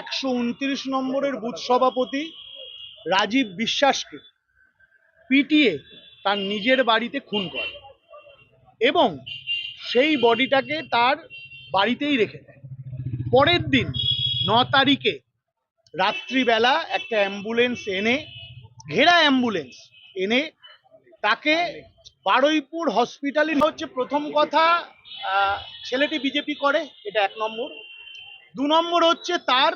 একশো উনত্রিশ নম্বরের বুথ সভাপতি রাজীব বিশ্বাসকে পিটিয়ে তার নিজের বাড়িতে খুন করে এবং সেই বডিটাকে তার বাড়িতেই রেখে দেয়। পরের দিন ন তারিখে রাত্রিবেলা একটা অ্যাম্বুলেন্স এনে, ঘেরা অ্যাম্বুলেন্স এনে তাকে বারুইপুর হসপিটালে হচ্ছে। প্রথম কথা ছেলেটি বিজেপি করে, এটা এক নম্বর। দু নম্বর হচ্ছে তার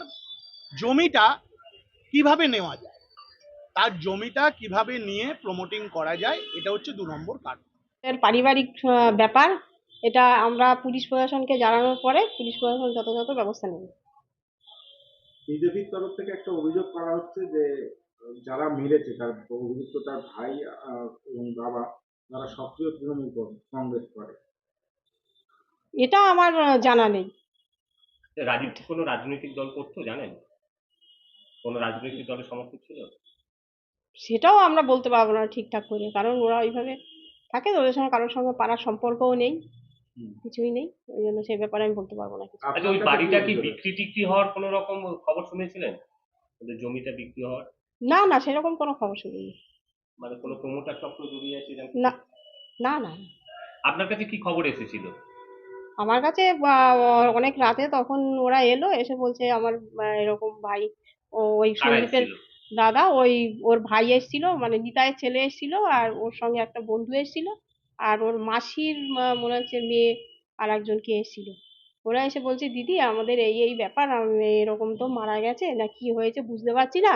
জমিটা কীভাবে নেওয়া যায়? তার জমিটা কীভাবে নিয়ে প্রমোটিং করা যায়? এটা হচ্ছে দু নম্বর কারণ এর পারিবারিক ব্যাপার। এটা আমরা পুলিশ প্রশাসনকে জানানোর পরে পুলিশ প্রশাসন যথাযথ ব্যবস্থা নেবে। বিজেপির তরফ থেকে একটা অভিযোগ করা হচ্ছে যে যারা মেরেছে তার অভিযুক্ত তার ভাই এবং বাবা তারা সক্রিয় তৃণমূল কংগ্রেস করে। এটা আমার জানা নেই। রাজীব কি কোনো রাজনৈতিক দল করতো জানেন? কোনো রাজনৈতিক দলের সমর্থক ছিল? সেটাও আমরা বলতে পারব না ঠিকঠাক করে কারণ ওরা ওইভাবে থাকে তো ওদের সঙ্গে কারোর সঙ্গে পাড়ার সম্পর্কও নেই কিছুই নেই ওই জন্য সেই ব্যাপারে আমি বলতে পারব না আচ্ছা ওই বাড়িটা কি বিক্রি টিক্রি হওয়ার কোনো রকম খবর শুনেছিলেন? ওদের জমিটা বিক্রি হওয়ার? না না সেরকম কোনো খবর শুনিনি। মানে কোনো প্রমোটার চক্র জড়িয়ে আছে না না না। আপনার কাছে কি খবর এসেছিল? আমার কাছে অনেক রাতে তখন ওরা এলো এসে বলছে আমার এরকম ভাই ও ওই সন্দীপের দাদা ওই ওর ভাই এসেছিল মানে নিতাইয়ের ছেলে এসেছিল আর ওর সঙ্গে একটা বন্ধু এসেছিল আর ওর মাসির মনে হচ্ছে মেয়ে আর একজন কে এসেছিল। ওরা এসে বলছে দিদি আমাদের এই এই ব্যাপার এরকম তো মারা গেছে না কি হয়েছে বুঝতে পারছি না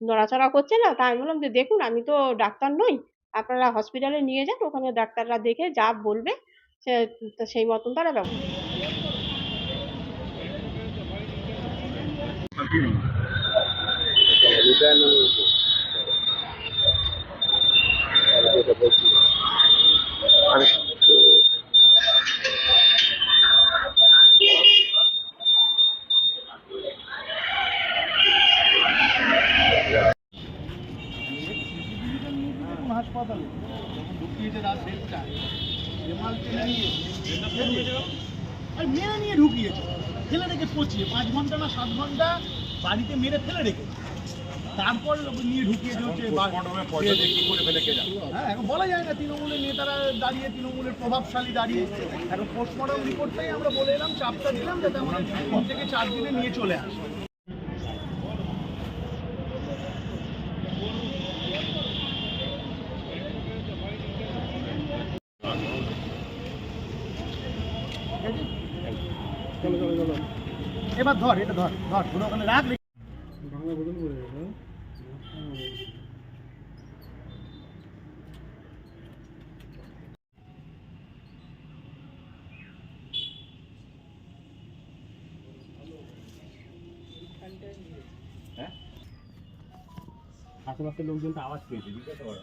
নড়াচড়া করছে না। তা আমি বললাম যে দেখুন আমি তো ডাক্তার নই আপনারা হসপিটালে নিয়ে যান ওখানে ডাক্তাররা দেখে যা বলবে সে সেই মতন তারা ব্যবস্থা হাসপাতালে। ঢুকিয়েছে রাত দেড়টায় রেমাল টেনে নিয়ে আর মেরে নিয়ে ঢুকিয়েছে। ফেলে রেখে পচিয়ে পাঁচ ঘণ্টা না সাত ঘণ্টা বাড়িতে মেরে ফেলে রেখেছে তারপর নিয়ে ঢুকিয়েছে হচ্ছে হ্যাঁ এখন বলা যায় না তৃণমূলের নেতারা দাঁড়িয়ে তৃণমূলের প্রভাবশালী দাঁড়িয়ে। এখন পোস্টমর্টম রিপোর্টটাই আমরা বলে এলাম চাপটা দিলাম যাতে আমাদের থেকে চার দিনে নিয়ে চলে আসে। এবার ধর এটা ধর ধর ধরে ওখানে রাখ আশেপাশের লোকজন তো আওয়াজ পেয়েছে জিজ্ঞাসা করা।